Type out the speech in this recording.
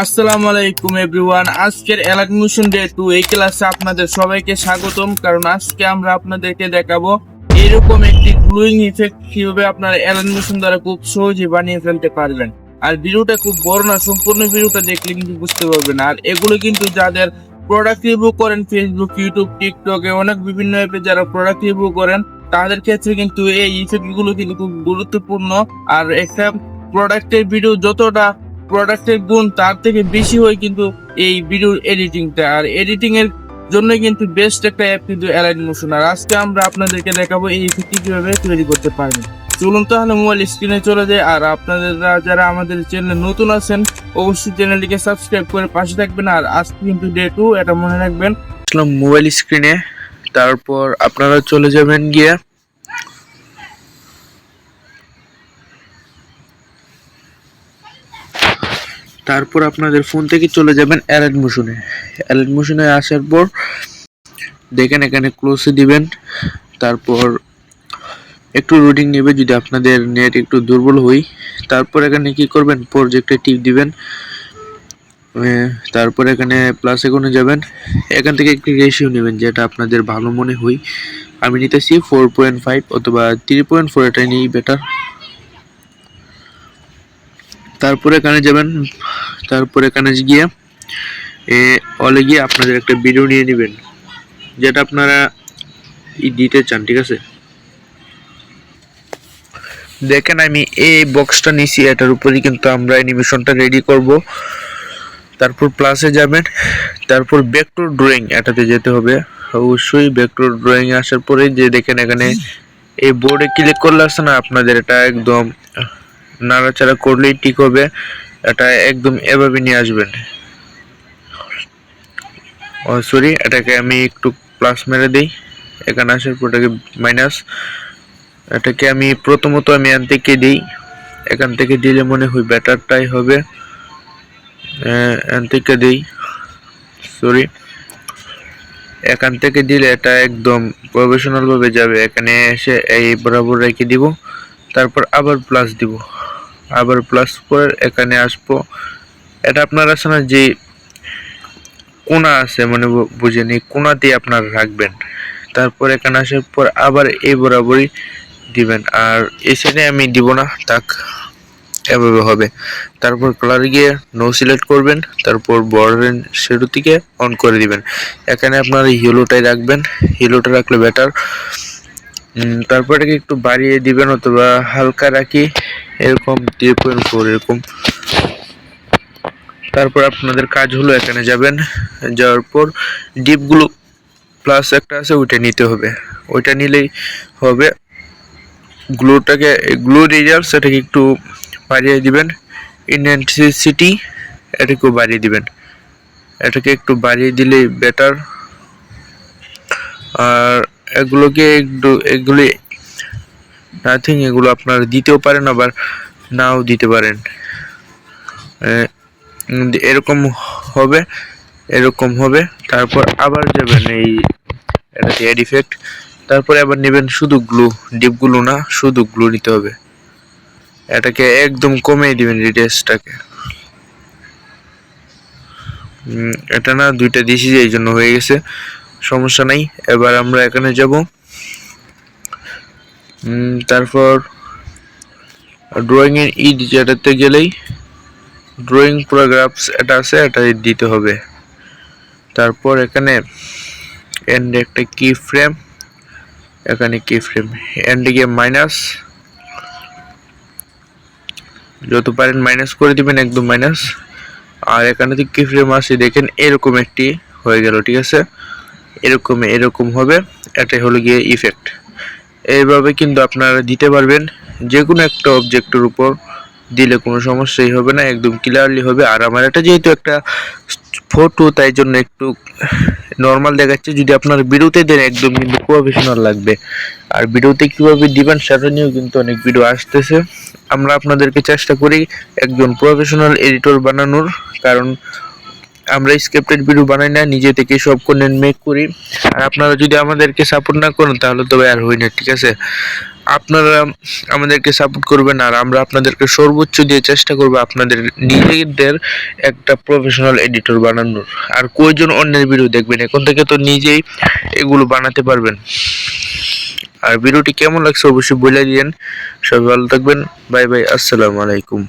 আসসালামু আলাইকুম এভরিওয়ান, আজকের অ্যাডমিশন ডে টু এই ক্লাসে আপনাদের সবাইকে স্বাগতম, কারণ আজকে আমরা আপনাদেরকে দেখাবো এরকম একটি গ্লুইং ইফেক্ট কীভাবে আপনারা অ্যাডমিশন দ্বারা খুব সহজে বানিয়ে ফেলতে পারবেন। আর ভিডিওটা খুব বড় না, সম্পূর্ণ ভিডিওটা দেখলে কিন্তু বুঝতে পারবেন। আর এগুলো কিন্তু যাদের প্রোডাক্ট রিভিউ করেন ফেসবুক ইউটিউব টিকটকে অনেক বিভিন্ন অ্যাপে যারা প্রোডাক্ট রিভিউ করেন, তাদের ক্ষেত্রে কিন্তু এই ইফেক্টগুলো কিন্তু খুব গুরুত্বপূর্ণ। আর একটা প্রোডাক্টের ভিডিও যতটা প্রোডাক্টের গুণ তার থেকে বেশি হয় কিন্তু এই ভিডিওর এডিটিংটা আর এডিটিং এর জন্য কিন্তু বেস্ট একটা অ্যাপ কিন্তু অ্যালাইন মোশন আর আজকে আমরা আপনাদেরকে দেখাবো এই ইফেক্টটি কীভাবে তৈরি করতে পারবেন। চলুন তাহলে মোবাইল স্ক্রিনে চলে যায় আর আপনারা যারা আমাদের চ্যানেলে নতুন আছেন, অবশ্যই চ্যানেলটিকে সাবস্ক্রাইব করে পাশে থাকবেন। আর আজকে কিন্তু ডে টু এটা মনে রাখবেন। মোবাইল স্ক্রিনে তারপর আপনারা চলে যাবেন গিয়ে তারপর আপনাদের ফোন থেকে চলে যাবেন অ্যালার্ট মোশনে অ্যালার্ট মোশনে আসার পর দেখেন এখানে ক্লোজে দিবেন। তারপর একটু রুটিং নেবে যদি আপনাদের নেট একটু দুর্বল হই। তারপর এখানে কি করবেন? প্রজেক্টে টিপ দিবেন। তারপর এখানে প্লাস এখানে যাবেন। এখান থেকে একটি রেশিও নেবেন যেটা আপনাদের ভালো মনে হয় আমি নিতেছি ফোর পয়েন্ট ফাইভ অথবা থ্রি পয়েন্ট ফোর এটাই নিই বেটার তারপর এখানে যাবেন তারপর এখানে গিয়ে, এ অলে গিয়ে আপনাদের একটা ভিডিও নিয়ে নেবেন, যেটা আপনারা দিতে চান, ঠিক আছে? দেখেন, আমি এই বক্সটা নিছি, এটার উপরেই কিন্তু আমরা অ্যানিমেশনটা রেডি করব। তারপর প্লাসে যাবেন, তারপর ভেক্টর ড্রয়িং এটাতে যেতে হবে। অবশ্যই ভেক্টর ড্রয়িং আসার পরে যে দেখেন এখানে, এই বোর্ডে ক্লিক করলে আসছে না, আপনাদের এটা একদম নাড়াচাড়া করলেই ঠিক হবে। এটা একদম এভাবে নিয়ে আসবেন। ও সরি এটাকে আমি একটু প্লাস মেরে দিই। এখানে আসার পর এটাকে মাইনাস এটাকে আমি প্রথমত আমি এখান থেকে দিই। এখান থেকে দিলে মনে হয় ব্যাটারটাই হবে। এখান থেকে দিই। সরি এখান থেকে দিলে এটা একদম প্রফেশনাল ভাবে যাবে। এখানে এসে এই বরাবর রেখে দিব। তারপর আবার প্লাস দিব। আবার প্লাস করে এখানে আসব। এটা আপনার আছে না, যে কোনা আছে মানে বু- বুঝেন, এই কোনা দিয়ে আপনারা রাখবেন। তারপর এখানে আসার পর আবার এই বরাবরই দিবেন। আর এই সাইডে আমি দিব না, তাক এভাবে হবে। তারপর কালার গিয়ে নো সিলেক্ট করবেন, তারপর বর্ডার শেডো থেকে অন করে দিবেন। এখানে আপনারা হিলোটাই রাখবেন। হিলোটা রাখলে বেটার তারপর এটাকে একটু বাড়িয়ে দিবেন অথবা হালকা রাখি? এরকম থ্রি পয়েন্ট ফোর এরকম। তারপর আপনাদের কাজ হলো এখানে যাবেন, যাওয়ার পর ডিপগুলো প্লাস একটা আছে, ওইটা নিতে হবে। ওইটা নিলেই হবে। গ্লোটাকে, গ্লু রেজাল্ট সেটাকে একটু বাড়িয়ে দিবেন। ইন্টেন্সিটি এটাকেও বাড়িয়ে দিবেন। এটাকে একটু বাড়িয়ে দিলেই বেটার আর এগুলোকে একটু, এগুলি নাথিং এগুলো আপনারা দিতেও পারেন, আবার নাও দিতে পারেন। এরকম হবে এরকম হবে। তারপর আবার যাবেন এই এটাতে এড ইফেক্ট তারপরে আবার নেবেন শুধু গ্লু ডিপগুলো না, শুধু গ্লু নিতে হবে। এটাকে একদম কমিয়ে দিবেন রিডেসটাকে এটা না দুইটা দিয়েছি যে এই জন্য হয়ে গেছে। সমস্যা নাই। এবার আমরা এখানে যাব। তারপর ড্রয়িং এর ই যেটাতে গেলেই ড্রয়িং প্যারাগ্রাফস এটা আছে এটা দিতে হবে। তারপর এখানে এন্ড একটা কি ফ্রেম এখানে কি ফ্রেম এন্ডে গিয়ে মাইনাস যত পারেন মাইনাস করে দিবেন, একদম মাইনাস আর এখানে যে কি ফ্রেম আছে, দেখেন এরকম একটি হয়ে গেল, ঠিক আছে? এরকম এরকম হবে। এটাই হলো গিয়ে ইফেক্ট এইভাবে কিন্তু আপনারা দিতে পারবেন। যে কোনো একটা অবজেক্টের উপর দিলে কোনো সমস্যাই হবে না, একদম ক্লিয়ারলি হবে। আর আমার এটা যেহেতু একটা ফটো তাই জন্য একটু নর্মাল দেখাচ্ছে। যদি আপনার ভিডিওতে দেন, একদম কিন্তু প্রফেশনাল লাগবে। আর ভিডিওতে কীভাবে দিবেন, সেটা নিয়েও কিন্তু অনেক ভিডিও আসতেছে। আমরা আপনাদেরকে চেষ্টা করি একজন প্রফেশনাল এডিটর বানানোর। কারণ আমরা স্ক্রিপ্টেড ভিডিও বানাই না, নিজে থেকে সব কন্টেন্ট মেক করি। আর আপনারা যদি আমাদেরকে সাপোর্ট না করেন, তাহলে তবে আর হই না, ঠিক আছে? আপনারা আমাদেরকে সাপোর্ট করবেন, আর আমরা আপনাদেরকে সর্বোচ্চ দিয়ে চেষ্টা করব আপনাদের নিজেদের একটা প্রফেশনাল এডিটর বানানোর। আর কয়জন অন্যের ভিডিও দেখবেন? এখন থেকে তো নিজেই এগুলো বানাতে পারবেন। আর ভিডিওটি কেমন লাগছে অবশ্যই বলে দিয়েন। সবাই ভালো থাকবেন। বাই বাই, আসসালামু আলাইকুম।